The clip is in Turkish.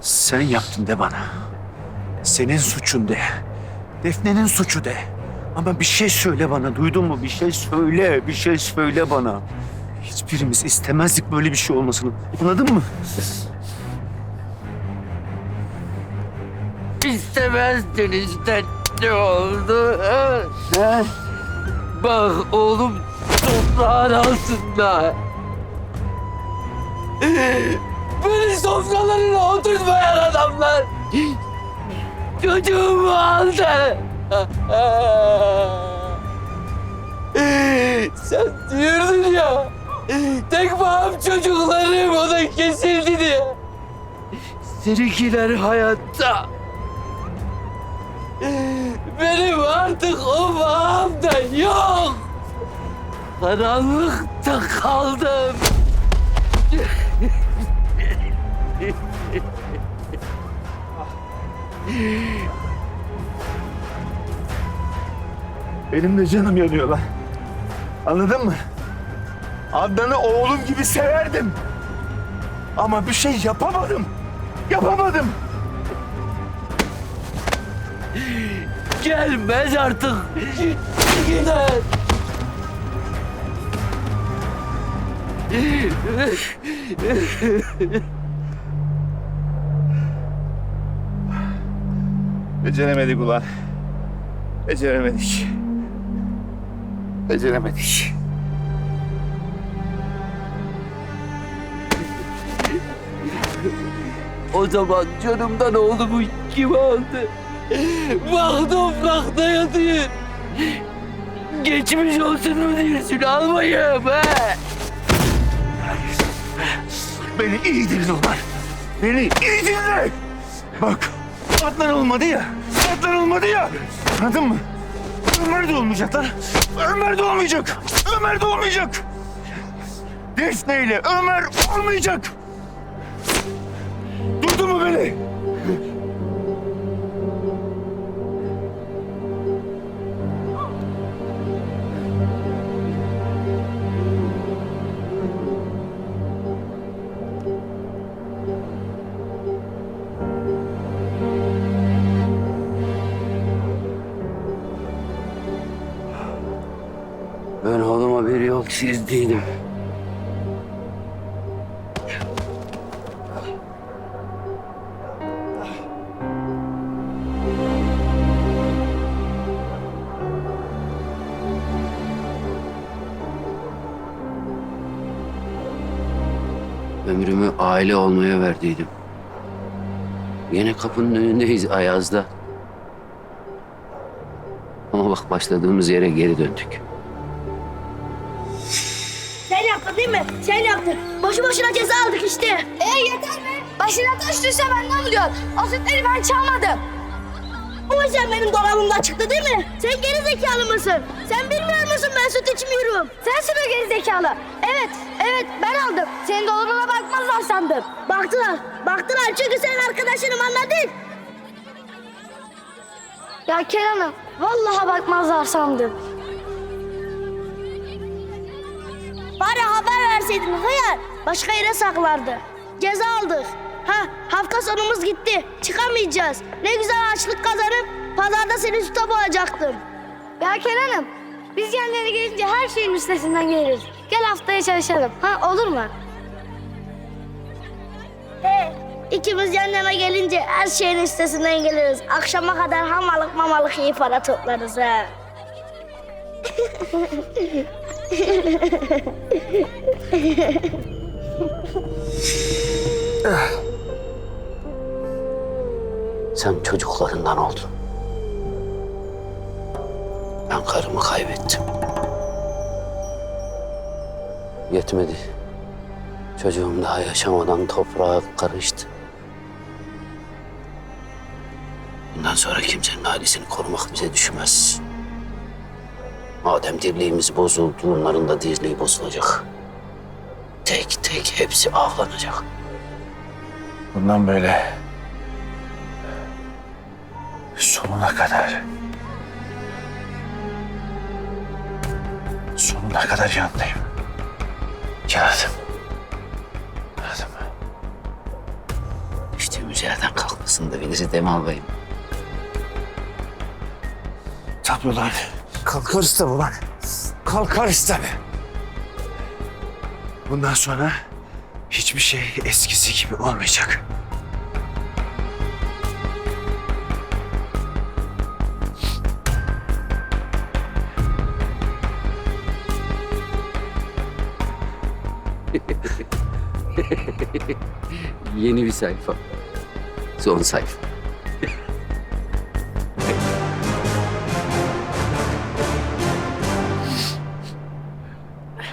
Sen yaptın de bana. Senin suçun de. Defne'nin suçu de. Ama bir şey söyle bana. Duydun mu? Bir şey söyle. Bir şey söyle bana. Hiçbirimiz istemezdik böyle bir şey olmasını. Anladın mı? İstemezdiniz de ne oldu? Ha? Bak oğlum toprağın altında. Beni sofralarına oturtmayan adamlar. Çocuğumu aldı. Sen diyordun ya. Tek bağım çocuklarım o da kesildi diye. Seninkiler hayatta. Benim artık o bağım da yok. Karanlıkta kaldım. Benim de canım yanıyor lan. Anladın mı? Adnan'ı oğlum gibi severdim. Ama bir şey yapamadım. Yapamadım. Gelmez artık. Gider. Beceremedik ulan. Beceremedik. Beceremedik. O zaman canımdan oğlumu kim aldı? Bak toprakta yatıyor. Geçmiş olsun mu diyorsun almayayım ha? Beni iyi dinle ulan. Beni iyi dinle. Bak Adnan olmadı ya. Adnan olmadı ya. Anladın mı? Ömer de olmayacak lan. Ömer de olmayacak. Ömer de olmayacak. Defne ile Ömer olmayacak. Duydun mu beni? Yol çizdiydim. Ömrümü aile olmaya verdiydim. Yine kapının önündeyiz Ayaz'da. Ama bak başladığımız yere geri döndük. Değil mi? Sen yaptın. Boşu boşuna ceza aldık işte. E yeter be. Başına taş düşse benden buluyorsun. O sütleri ben çalmadım. O yüzden benim dolabımda çıktı değil mi? Sen geri zekalı mısın? Sen bilmiyor musun ben süt içmiyorum. Sensin o geri zekalı. Evet, evet ben aldım. Senin dolabına bakmazlar sandım. Baktılar. Baktılar çünkü sen arkadaşınım anladın. Ya Kenan'ım, vallahi bakmazlar sandım. Verseydin hıyar. Başka yere saklardı. Ceza aldık. Ha hafta sonumuz gitti. Çıkamayacağız. Ne güzel açlık kazanıp pazarda seni süte boğacaktım. Ya Kenan'ım, biz kendine gelince her şeyin üstesinden geliriz. Gel haftaya çalışalım. Ha olur mu? He, ikimiz yan yana gelince her şeyin üstesinden geliriz. Akşama kadar hamalık mamalık iyi para toplarız ha. Sen çocuklarından oldun. Ben karımı kaybettim. Yetmedi. Çocuğum daha yaşamadan toprağa karıştı. Bundan sonra kimsenin ailesini korumak bize düşmez. Madem dirliğimiz bozuldu, onların da dirliği bozulacak. Tek tek hepsi avlanacak. Bundan böyle sonuna kadar sonuna kadar yanındayım. Kağıdım. İşte Düştüğümüz yerden kalkmasını da biliriz değil mi ağabeyim? Kalkarız tabii ulan. Kalkarız tabii. Bundan sonra hiçbir şey eskisi gibi olmayacak. Yeni bir sayfa. Son sayfa.